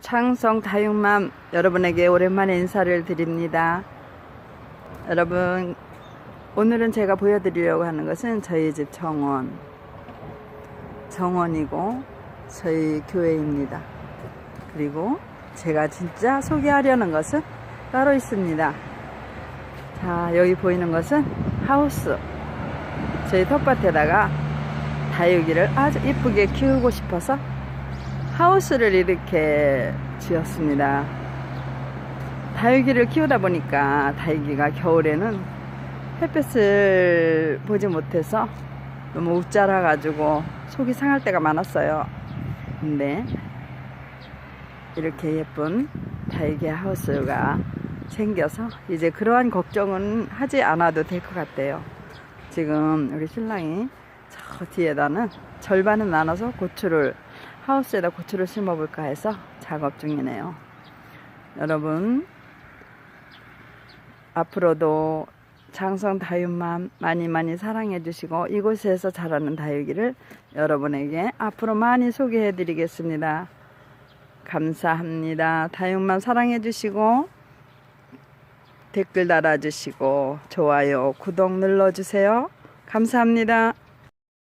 창성 다육맘 여러분에게 오랜만에 인사를 드립니다. 여러분, 오늘은 제가 보여드리려고 하는 것은 저희 집 정원. 정원이고, 저희 교회입니다. 그리고 제가 진짜 소개하려는 것은 따로 있습니다. 자, 여기 보이는 것은 하우스. 저희 텃밭에다가 다육이를 아주 이쁘게 키우고 싶어서 하우스를 이렇게 지었습니다. 다육이를 키우다 보니까 다육이가 겨울에는 햇볕을 보지 못해서 너무 웃자라 가지고 속이 상할 때가 많았어요. 근데 이렇게 예쁜 다육이 하우스가 생겨서 이제 그러한 걱정은 하지 않아도 될 것 같아요. 지금 우리 신랑이 저 뒤에다는 절반은 나눠서 고추를 하우스에다 고추를 심어볼까 해서 작업 중이네요. 여러분 앞으로도 장성 다육맘 많이 많이 사랑해 주시고 이곳에서 자라는 다육이를 여러분에게 앞으로 많이 소개해 드리겠습니다. 감사합니다. 다육맘 사랑해 주시고 댓글 달아주시고 좋아요 구독 눌러주세요. 감사합니다.